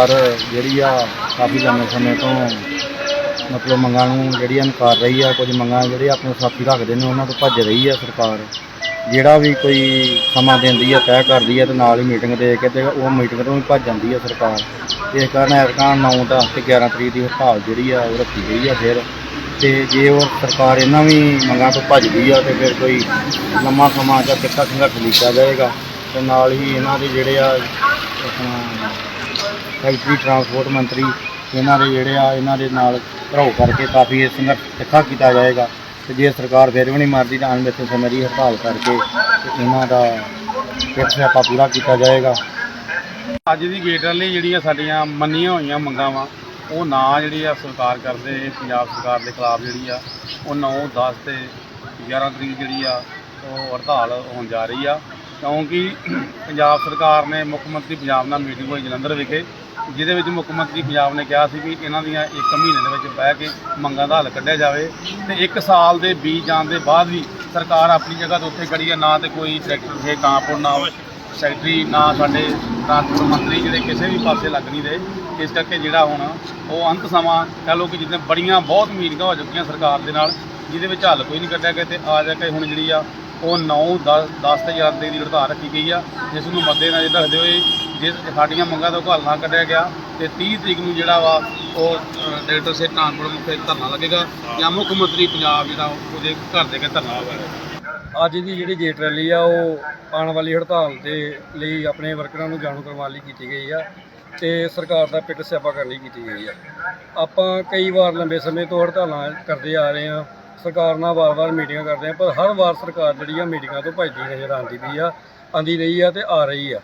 ਪਰ ਜਿਹੜੀ ਆ ਕਾਫੀ ਲੰਮੇ ਸਮੇਂ ਤੋਂ ਮਤਲਬ ਮੰਗਾਂ ਨੂੰ ਜਿਹੜੀਆਂ ਨਕਾਰ ਰਹੀ ਆ, ਕੁਝ ਮੰਗਾਂ ਜਿਹੜੇ ਆਪਣੇ ਸਾਥੀ ਰੱਖਦੇ ਨੇ, ਉਹਨਾਂ ਤੋਂ ਭੱਜ ਰਹੀ ਆ ਸਰਕਾਰ। ਜਿਹੜਾ ਵੀ ਕੋਈ ਸਮਾਂ ਦਿੰਦੀ ਆ, ਤੈਅ ਕਰਦੀ ਆ ਤੇ ਨਾਲ ਹੀ ਮੀਟਿੰਗ ਦੇ ਕੇ ਤੇ ਉਹ ਮੀਟਿੰਗ ਤੋਂ ਵੀ ਭੱਜ ਜਾਂਦੀ ਆ ਸਰਕਾਰ। ਇਸ ਕਾਰਨ ਐਤਕਾਂ 9 10 ਤੇ 11 ਤਰੀਕ ਦੀ ਹੜਤਾਲ ਜਿਹੜੀ ਆ, ਉਹ ਰੱਖੀ ਗਈ ਆ ਫਿਰ। ਤੇ ਜੇ ਉਹ ਸਰਕਾਰ ਇਹਨਾਂ ਵੀ ਮੰਗਾਂ ਤੋਂ ਭੱਜਦੀ ਆ ਤੇ ਫਿਰ ਕੋਈ ਲੰਮਾ ਸਮਾਂ ਜਾਂ ਕਿੱਥਾ ਸੰਘਰਸ਼ ਲਿਖਿਆ ਜਾਏਗਾ, ਤੇ ਨਾਲ ਹੀ ਇਹਨਾਂ ਦੇ ਜਿਹੜੇ ਆ ਆਪਣਾ ਫੈਕਟਰੀ ਟਰਾਂਸਪੋਰਟ ਮੰਤਰੀ ਇਹਨਾਂ ਦੇ ਜਿਹੜੇ ਆ, ਇਹਨਾਂ ਦੇ ਨਾਲ ਘਰਾਓ ਕਰਕੇ ਕਾਫੀ ਇਹ ਸੰਘਰਸ਼ ਤਿੱਖਾ ਕੀਤਾ ਜਾਏਗਾ। ਤੇ ਜੇ ਸਰਕਾਰ ਫਿਰ ਵੀ ਨਹੀਂ ਮੰਨਦੀ ਤਾਂ ਅਣਮਿੱਥੇ ਸਮੇਂ ਦੀ ਹੜਤਾਲ ਕਰਕੇ ਤੇ ਇਹਨਾਂ ਦਾ ਫਿਰ ਸਿਆਪਾ ਪੂਰਾ ਕੀਤਾ ਜਾਏਗਾ। ਅੱਜ ਦੀ ਗੇਟ ਵਾਲੀ ਜਿਹੜੀਆਂ ਸਾਡੀਆਂ ਮੰਨੀਆਂ ਹੋਈਆਂ ਮੰਗਾਂ ਵਾ, ਉਹ ਨਾ ਜਿਹੜੀ ਆ ਸਰਕਾਰ ਕਰਦੇ ਪੰਜਾਬ ਸਰਕਾਰ ਦੇ ਖਿਲਾਫ ਜਿਹੜੀ ਆ, ਉਹ 9 10 ਤੇ 11 ਤਰੀਕ ਜਿਹੜੀ ਆ, ਉਹ ਹੜਤਾਲ ਹੋਣ ਜਾ ਰਹੀ ਆ। ਕਿਉਂਕਿ ਪੰਜਾਬ ਸਰਕਾਰ ਨੇ ਮੁੱਖ ਮੰਤਰੀ ਪੰਜਾਬ ਨਾਲ ਮੀਟਿੰਗ ਹੋਈ ਜਲੰਧਰ ਵਿਖੇ, ਜਿਹਦੇ ਵਿੱਚ ਮੁੱਖ ਮੰਤਰੀ ਪੰਜਾਬ ਨੇ ਕਿਹਾ ਸੀ ਵੀ ਇਹਨਾਂ ਦੀਆਂ ਇੱਕ ਮਹੀਨੇ ਦੇ ਵਿੱਚ ਬਹਿ ਕੇ ਮੰਗਾਂ ਦਾ ਹੱਲ ਕੱਢਿਆ ਜਾਵੇ ਤੇ ਇੱਕ ਸਾਲ ਦੇ ਬੀਜ ਜਾਣ ਦੇ ਬਾਅਦ ਵੀ ਸਰਕਾਰ ਆਪਣੀ ਜਗ੍ਹਾ ਤੇ ਉੱਥੇ ਖੜੀ ਆ ਨਾ ਤੇ ਕੋਈ ਟਰੈਕਟਰ ਹੈ ਕਾਂਪੁਰ ਨਾ ਸੈਕਟਰੀ, ਨਾ ਸਾਡੇ ਟਰਾਂਸਪੋਰਟ ਮੰਤਰੀ ਜਿਹੜੇ ਕਿਸੇ ਵੀ ਪਾਸੇ ਲੱਗ ਨਹੀਂ ਰਹੇ। ਇਸ ਕਰਕੇ ਜਿਹੜਾ ਹੁਣ ਉਹ ਅੰਤ ਸਮਾਂ ਕਹ ਲਓ ਕਿ ਜਿੱਦਾਂ ਬੜੀਆਂ ਬਹੁਤ ਮੀਟਿੰਗਾਂ ਹੋ ਚੁੱਕੀਆਂ ਸਰਕਾਰ ਦੇ ਨਾਲ, ਜਿਹਦੇ ਵਿੱਚ ਹੱਲ ਕੋਈ ਨਹੀਂ ਕੱਢਿਆ ਗਿਆ ਤੇ ਆ ਜਾ ਕੇ ਹੁਣ ਜਿਹੜੀ ਆ ਉਹ 9 10 10 ਤੇ 11 ਦੀ ਹੜਤਾਲ ਰੱਖੀ ਗਈ ਆ। ਜਿਸ ਨੂੰ ਮੱਦੇਨਜ਼ਰ ਰੱਖਦੇ ਹੋਏ ਜੇ ਸਾਡੀਆਂ ਮੰਗਾਂ ਤੋਂ ਘਾਲ ਨਾ ਕੱਢਿਆ ਗਿਆ ਤੇ 30 ਤਰੀਕ ਨੂੰ ਜਿਹੜਾ ਵਾ ਉਹ ਅ, ਡਾਇਰੈਕਟਰ ਸੇ ਟਰਾਂਸਪੋਰਟ ਮੁਖੇ ਧਰਨਾ ਲੱਗੇਗਾ ਜਾਂ ਮੁੱਖ ਮੰਤਰੀ ਪੰਜਾਬ ਜਿਹੜਾ ਉਹਦੇ ਘਰ ਦੇ ਕੇ ਧਰਨਾ ਹੋਵੇਗਾ ਅੱਜ ਦੀ ਜਿਹੜੀ ਗੇਟ ਰੈਲੀ ਆ ਉਹ ਆਉਣ ਵਾਲੀ ਹੜਤਾਲ ਦੇ ਲਈ ਆਪਣੇ ਵਰਕਰਾਂ ਨੂੰ ਜਾਣੂ ਕਰਵਾਉਣ ਲਈ ਕੀਤੀ ਗਈ ਆ ਤੇ ਸਰਕਾਰ ਦਾ ਪਿੱਟ ਸਿਆਪਾ ਕਰਨ ਲਈ ਕੀਤੀ ਗਈ ਆ। ਆਪਾਂ ਕਈ ਵਾਰ ਲੰਬੇ ਸਮੇਂ ਤੋਂ ਹੜਤਾਲਾਂ ਕਰਦੇ ਆ ਰਹੇ ਆ ਸਰਕਾਰ ਨਾਲ ਵਾਰ-ਵਾਰ ਮੀਟਿੰਗਾਂ ਕਰਦੇ ਆ, ਪਰ ਹਰ ਵਾਰ ਸਰਕਾਰ ਜਿਹੜੀ ਆ ਮੀਟਿੰਗਾਂ ਤੋਂ ਭੱਜਦੀ ਨਜ਼ਰ ਆਉਂਦੀ ਪਈ ਆ, ਆਂਦੀ ਰਹੀ ਆ ਤੇ ਆ ਰਹੀ ਆ।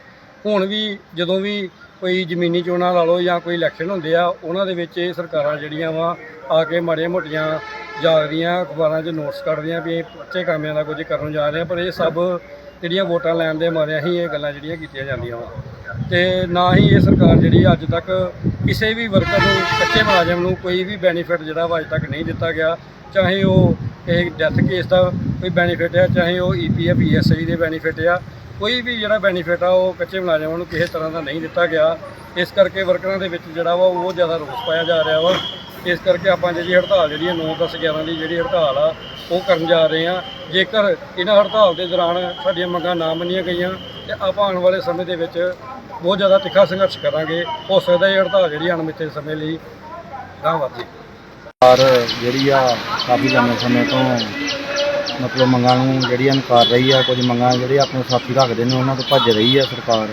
ਹੁਣ ਵੀ ਜਦੋਂ ਵੀ ਕੋਈ ਜ਼ਮੀਨੀ ਚੋਣਾਂ ਲਾ ਲਓ ਜਾਂ ਕੋਈ ਇਲੈਕਸ਼ਨ ਹੁੰਦੇ ਆ, ਉਹਨਾਂ ਦੇ ਵਿੱਚ ਇਹ ਸਰਕਾਰਾਂ ਜਿਹੜੀਆਂ ਵਾ, ਆ ਕੇ ਮਾੜੀਆਂ ਮੋਟੀਆਂ ਜਾਗਦੀਆਂ, ਅਖਬਾਰਾਂ 'ਚ ਨੋਟਸ ਕੱਢਦੀਆਂ ਵੀ ਇਹ ਅੱਛੇ ਕਾਮਿਆਂ ਦਾ ਕੁਝ ਕਰਨ ਜਾ ਰਹੇ ਆ, ਪਰ ਇਹ ਸਭ ਜਿਹੜੀਆਂ ਵੋਟਾਂ ਲੈਣ ਦੇ ਮਾਰਿਆਂ ਹੀ ਇਹ ਗੱਲਾਂ ਜਿਹੜੀਆਂ ਕੀਤੀਆਂ ਜਾਂਦੀਆਂ ਵਾ। ਤੇ ਨਾ ਹੀ ਇਹ ਸਰਕਾਰ ਜਿਹੜੀ ਅੱਜ ਤੱਕ ਕਿਸੇ ਵੀ ਵਰਕਰ ਨੂੰ, ਕੱਚੇ ਮੁਲਾਜ਼ਮ ਨੂੰ ਕੋਈ ਵੀ ਬੈਨੀਫਿਟ ਜਿਹੜਾ ਵਾ ਅੱਜ ਤੱਕ ਨਹੀਂ ਦਿੱਤਾ ਗਿਆ, ਚਾਹੇ ਉਹ ਇਹ ਡੈਥ ਕੇਸ ਦਾ ਕੋਈ ਬੈਨੀਫਿਟ ਹੈ ਚਾਹੇ ਉਹ ਈਪੀਐਫ ਈਐਸਆਈ ਦੇ ਬੈਨੀਫਿਟ ਆ, ਕੋਈ ਵੀ ਜਿਹੜਾ ਬੈਨੀਫਿਟ ਆ, ਉਹ ਕੱਚੇ ਮੁਲਾਜ਼ਮਾਂ ਨੂੰ ਕਿਸੇ ਤਰ੍ਹਾਂ ਦਾ ਨਹੀਂ ਦਿੱਤਾ ਗਿਆ। ਇਸ ਕਰਕੇ ਵਰਕਰਾਂ ਦੇ ਵਿੱਚ ਜਿਹੜਾ ਵਾ, ਉਹ ਜ਼ਿਆਦਾ ਰੋਸ ਪਾਇਆ ਜਾ ਰਿਹਾ ਵਾ। ਇਸ ਕਰਕੇ ਆਪਾਂ ਜਿਹੜੀ ਹੜਤਾਲ ਜਿਹੜੀ ਹੈ 9 10 11 ਦੀ ਜਿਹੜੀ ਹੜਤਾਲ ਆ, ਉਹ ਕਰਨ ਜਾ ਰਹੇ ਆ ਜੇਕਰ ਇਹਨਾਂ ਹੜਤਾਲ ਦੇ ਦੌਰਾਨ ਸਾਡੀਆਂ ਮੰਗਾਂ ਨਾ ਮੰਨੀਆਂ ਗਈਆਂ, ਤੇ ਆਪਾਂ ਆਉਣ ਵਾਲੇ ਸਮੇਂ ਦੇ ਵਿੱਚ ਬਹੁਤ ਜ਼ਿਆਦਾ ਤਿੱਖਾ ਸੰਘਰਸ਼ ਕਰਾਂਗੇ। ਹੋ ਸਕਦਾ ਇਹ ਹੜਤਾਲ ਜਿਹੜੀ ਅਣਮਿੱਥੇ ਸਮੇਂ ਲਈ ਗਾਂਹ ਵਧੇ। ਸਰਕਾਰ ਜਿਹੜੀ ਆ ਕਾਫੀ ਲੰਮੇ ਸਮੇਂ ਤੋਂ ਮਤਲਬ ਮੰਗਾਂ ਨੂੰ ਜਿਹੜੀਆਂ ਕਰ ਰਹੀ ਆ, ਕੁਝ ਮੰਗਾਂ ਜਿਹੜੇ ਆਪਣੇ ਸਾਥੀ ਰੱਖਦੇ ਨੇ, ਉਹਨਾਂ ਤੋਂ ਭੱਜ ਰਹੀ ਆ ਸਰਕਾਰ।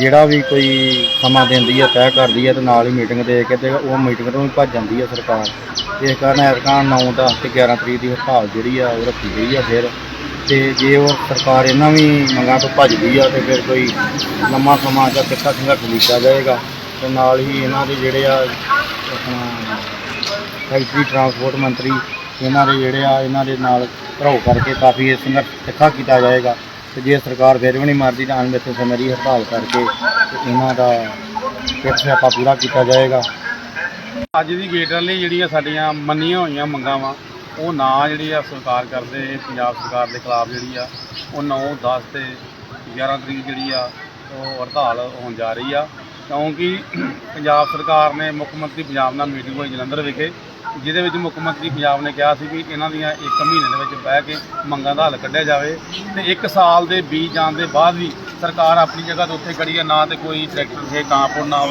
ਜਿਹੜਾ ਵੀ ਕੋਈ ਸਮਾਂ ਦਿੰਦੀ ਆ, ਤੈਅ ਕਰਦੀ ਆ ਤੇ ਨਾਲ ਹੀ ਮੀਟਿੰਗ ਦੇ ਕੇ ਤੇ ਉਹ ਮੀਟਿੰਗ ਤੋਂ ਵੀ ਭੱਜ ਜਾਂਦੀ ਆ ਸਰਕਾਰ। ਇਸ ਕਾਰਨ ਐਤਕਾਂ 9 10 ਤੇ 11 ਤਰੀਕ ਦੀ ਹੜਤਾਲ ਜਿਹੜੀ ਆ ਉਹ ਰੱਖੀ ਗਈ ਆ ਫਿਰ। ਤੇ ਜੇ ਉਹ ਸਰਕਾਰ ਇਹਨਾਂ ਵੀ ਮੰਗਾਂ ਤੋਂ ਭੱਜਦੀ ਆ ਤੇ ਫਿਰ ਕੋਈ ਲੰਮਾ ਸਮਾਂ ਜਾਂ ਕਿੱਥਾ ਸੰਘਰਸ਼ ਲਿਖਿਆ ਜਾਏਗਾ, ਤੇ ਨਾਲ ਹੀ ਇਹਨਾਂ ਦੇ ਜਿਹੜੇ ਆ ਆਪਣਾ ਫੈਕਟਰੀ ਟਰਾਂਸਪੋਰਟ ਮੰਤਰੀ ਇਹਨਾਂ ਦੇ ਜਿਹੜੇ ਆ, ਇਹਨਾਂ ਦੇ ਨਾਲ ਘਰਾਓ ਕਰਕੇ ਕਾਫੀ ਇਹ ਸੰਘਰਸ਼ ਤਿੱਖਾ ਕੀਤਾ ਜਾਏਗਾ। ਤੇ ਜੇ ਸਰਕਾਰ ਫਿਰ ਵੀ ਨਹੀਂ ਮੰਨਦੀ ਤਾਂ ਅਣਮਿੱਥੇ ਸਮੇਂ ਦੀ ਹੜਤਾਲ ਕਰਕੇ ਤੇ ਇਹਨਾਂ ਦਾ ਫਿਰ ਸਿਆਪਾ ਪੂਰਾ ਕੀਤਾ ਜਾਏਗਾ। ਅੱਜ ਦੀ ਗੇਟ ਵਾਲੀ ਜਿਹੜੀਆਂ ਸਾਡੀਆਂ ਮੰਨੀਆਂ ਹੋਈਆਂ ਮੰਗਾਂ ਵਾ ਉਹ ਨਾ ਜਿਹੜੀ ਆ ਸਰਕਾਰ ਕਰਦੇ ਪੰਜਾਬ ਸਰਕਾਰ ਦੇ ਖਿਲਾਫ ਜਿਹੜੀ ਆ, ਉਹ 9 10 ਤੇ 11 ਤਰੀਕ ਜਿਹੜੀ ਆ, ਉਹ ਹੜਤਾਲ ਹੋਣ ਜਾ ਰਹੀ ਆ। ਕਿਉਂਕਿ ਪੰਜਾਬ ਸਰਕਾਰ ਨੇ ਮੁੱਖ ਮੰਤਰੀ ਪੰਜਾਬ ਨਾਲ ਮੀਟਿੰਗ ਹੋਈ ਜਲੰਧਰ ਵਿਖੇ, ਜਿਹਦੇ ਵਿੱਚ ਮੁੱਖ ਮੰਤਰੀ ਪੰਜਾਬ ਨੇ ਕਿਹਾ ਸੀ ਵੀ ਇਹਨਾਂ ਦੀਆਂ 1 ਮਹੀਨੇ ਦੇ ਵਿੱਚ ਬਹਿ ਕੇ ਮੰਗਾਂ ਦਾ ਹੱਲ ਕੱਢਿਆ ਜਾਵੇ ਤੇ 1 ਸਾਲ ਦੇ ਬੀਜ ਜਾਣ ਦੇ ਬਾਅਦ ਵੀ ਸਰਕਾਰ ਆਪਣੀ ਜਗ੍ਹਾ ਤੇ ਉੱਥੇ ਖੜੀ ਆ, ਨਾ ਤੇ ਕੋਈ ਟਰੈਕਟਰ ਹੈ ਕਾਂਪੁਰ ਨਾ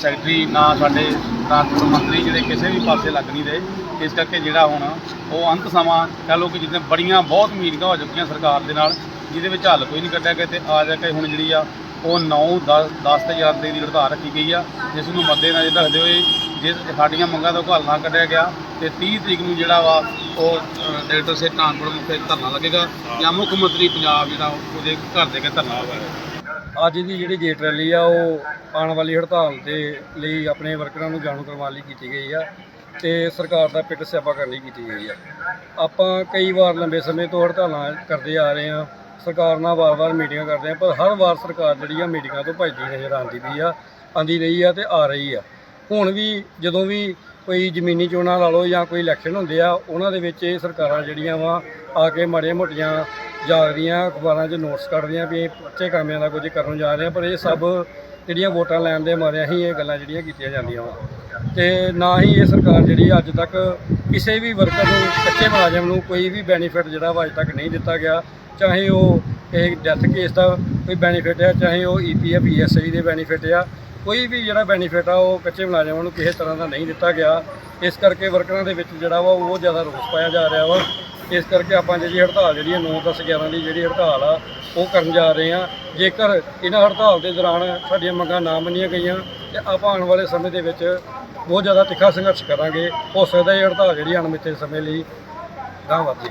ਸੈਕਟਰੀ, ਨਾ ਸਾਡੇ ਟਰਾਂਸਪੋਰਟ ਮੰਤਰੀ ਜਿਹੜੇ ਕਿਸੇ ਵੀ ਪਾਸੇ ਲੱਗ ਨਹੀਂ ਰਹੇ ਇਸ ਕਰਕੇ ਜਿਹੜਾ ਹੁਣ ਉਹ ਅੰਤ ਸਮਾਂ ਕਹ ਲਓ ਕਿ ਜਿੱਦਾਂ ਬੜੀਆਂ ਬਹੁਤ ਮੀਟਿੰਗਾਂ ਹੋ ਚੁੱਕੀਆਂ ਸਰਕਾਰ ਦੇ ਨਾਲ ਜਿਹਦੇ ਵਿੱਚ ਹੱਲ ਕੋਈ ਨਹੀਂ ਕੱਢਿਆ ਗਿਆ ਤੇ ਆ ਜਾ ਕੇ ਹੁਣ ਜਿਹੜੀ ਆ ਉਹ 9 10 10 ਤੇ 11 ਦੀ ਹੜਤਾਲ ਰੱਖੀ ਗਈ ਆ ਜਿਸ ਨੂੰ ਮੱਦੇ ਨਜ਼ਰ ਰੱਖਦੇ ਹੋਏ ਜੇ ਸਾਡੀਆਂ ਮੰਗਾਂ ਤੋਂ ਹੱਲ ਨਾ ਕੱਢਿਆ ਗਿਆ ਤੇ 30 ਤਰੀਕ ਨੂੰ ਜਿਹੜਾ ਵਾ ਉਹ ਅ, ਡਾਇਰੈਕਟਰ ਸੇ ਟਰਾਂਸਪੋਰਟ ਮੁਖੇ ਧਰਨਾ ਲੱਗੇਗਾ ਜਾਂ ਮੁੱਖ ਮੰਤਰੀ ਪੰਜਾਬ ਜਿਹੜਾ ਉਹਦੇ ਘਰ ਦੇ ਕੇ ਧਰਨਾ ਹੋਵੇਗਾ ਅੱਜ ਦੀ ਜਿਹੜੀ ਗੇਟ ਰੈਲੀ ਆ, ਉਹ ਆਉਣ ਵਾਲੀ ਹੜਤਾਲ ਦੇ ਲਈ ਆਪਣੇ ਵਰਕਰਾਂ ਨੂੰ ਜਾਣੂ ਕਰਵਾਉਣ ਲਈ ਕੀਤੀ ਗਈ ਆ ਤੇ ਸਰਕਾਰ ਦਾ ਪਿੱਟ ਸਿਆਪਾ ਕਰਨ ਲਈ ਕੀਤੀ ਗਈ ਆ। ਆਪਾਂ ਕਈ ਵਾਰ ਲੰਬੇ ਸਮੇਂ ਤੋਂ ਹੜਤਾਲਾਂ ਕਰਦੇ ਆ ਰਹੇ ਆ, ਸਰਕਾਰ ਨਾਲ ਵਾਰ-ਵਾਰ ਮੀਟਿੰਗਾਂ ਕਰਦੇ ਆ, ਪਰ ਹਰ ਵਾਰ ਸਰਕਾਰ ਜਿਹੜੀ ਆ ਮੀਟਿੰਗਾਂ ਤੋਂ ਭੱਜਦੀ ਨਜ਼ਰ ਆਉਂਦੀ ਵੀ ਆ ਆਂਦੀ ਰਹੀ ਆ ਤੇ ਆ ਰਹੀ ਆ। ਹੁਣ ਵੀ ਜਦੋਂ ਵੀ ਕੋਈ ਜ਼ਮੀਨੀ ਚੋਣਾਂ ਲਾ ਲਓ ਜਾਂ ਕੋਈ ਇਲੈਕਸ਼ਨ ਹੁੰਦੇ ਆ, ਉਹਨਾਂ ਦੇ ਵਿੱਚ ਇਹ ਸਰਕਾਰਾਂ ਜਿਹੜੀਆਂ ਵਾ ਆ ਕੇ ਮਾੜੀਆਂ ਮੋਟੀਆਂ ਜਾਗਦੀਆਂ ਅਖਬਾਰਾਂ 'ਚ ਨੋਟਸ ਕੱਢਦੀਆਂ ਵੀ ਇਹ ਅੱਛੇ ਕਾਮਿਆਂ ਦਾ ਕੁਝ ਕਰਨ ਜਾ ਰਹੇ ਆ, ਪਰ ਇਹ ਸਭ ਜਿਹੜੀਆਂ ਵੋਟਾਂ ਲੈਣ ਦੇ ਮਾਰਿਆਂ ਹੀ ਇਹ ਗੱਲਾਂ ਜਿਹੜੀਆਂ ਕੀਤੀਆਂ ਜਾਂਦੀਆਂ ਵਾ। ਤੇ ਨਾ ਹੀ ਇਹ ਸਰਕਾਰ ਜਿਹੜੀ ਅੱਜ ਤੱਕ ਕਿਸੇ ਵੀ ਵਰਕਰ ਨੂੰ, ਕੱਚੇ ਮੁਲਾਜ਼ਮ ਨੂੰ ਕੋਈ ਵੀ ਬੈਨੀਫਿਟ ਜਿਹੜਾ ਵਾ ਅੱਜ ਤੱਕ ਨਹੀਂ ਦਿੱਤਾ ਗਿਆ। ਚਾਹੇ ਉਹ ਇਹ ਡੈਥ ਕੇਸ ਦਾ ਕੋਈ ਬੈਨੀਫਿਟ ਆ, ਚਾਹੇ ਉਹ E ਈਪੀਐਫ ਈਐਸਆਈ ਦੇ ਬੈਨੀਫਿਟ ਆ, ਕੋਈ ਵੀ ਜਿਹੜਾ ਬੈਨੀਫਿਟ ਆ, ਉਹ ਕੱਚੇ ਮੁਲਾਜ਼ਮਾਂ ਨੂੰ ਕਿਸੇ ਤਰ੍ਹਾਂ ਦਾ ਨਹੀਂ ਦਿੱਤਾ ਗਿਆ। ਇਸ ਕਰਕੇ ਵਰਕਰਾਂ ਦੇ ਵਿੱਚ ਜਿਹੜਾ ਵਾ ਉਹ ਜ਼ਿਆਦਾ ਰੋਸ ਪਾਇਆ ਜਾ ਰਿਹਾ ਵਾ। ਇਸ ਕਰਕੇ ਆਪਾਂ ਜਿਹੜੀ ਹੜਤਾਲ ਜਿਹੜੀ ਹੈ 9 10 11 ਦੀ ਜਿਹੜੀ ਹੜਤਾਲ ਆ, ਉਹ ਕਰਨ ਜਾ ਰਹੇ ਆ ਜੇਕਰ ਇਹਨਾਂ ਹੜਤਾਲ ਦੇ ਦੌਰਾਨ ਸਾਡੀਆਂ ਮੰਗਾਂ ਨਾ ਮੰਨੀਆਂ ਗਈਆਂ, ਤੇ ਆਪਾਂ ਆਉਣ ਵਾਲੇ ਸਮੇਂ ਦੇ ਵਿੱਚ ਬਹੁਤ ਜ਼ਿਆਦਾ ਤਿੱਖਾ ਸੰਘਰਸ਼ ਕਰਾਂਗੇ। ਹੋ ਸਕਦਾ ਇਹ ਹੜਤਾਲ ਜਿਹੜੀ ਅਣਮਿੱਥੇ ਸਮੇਂ ਲਈ ਗਾਂ ਵਧੇ।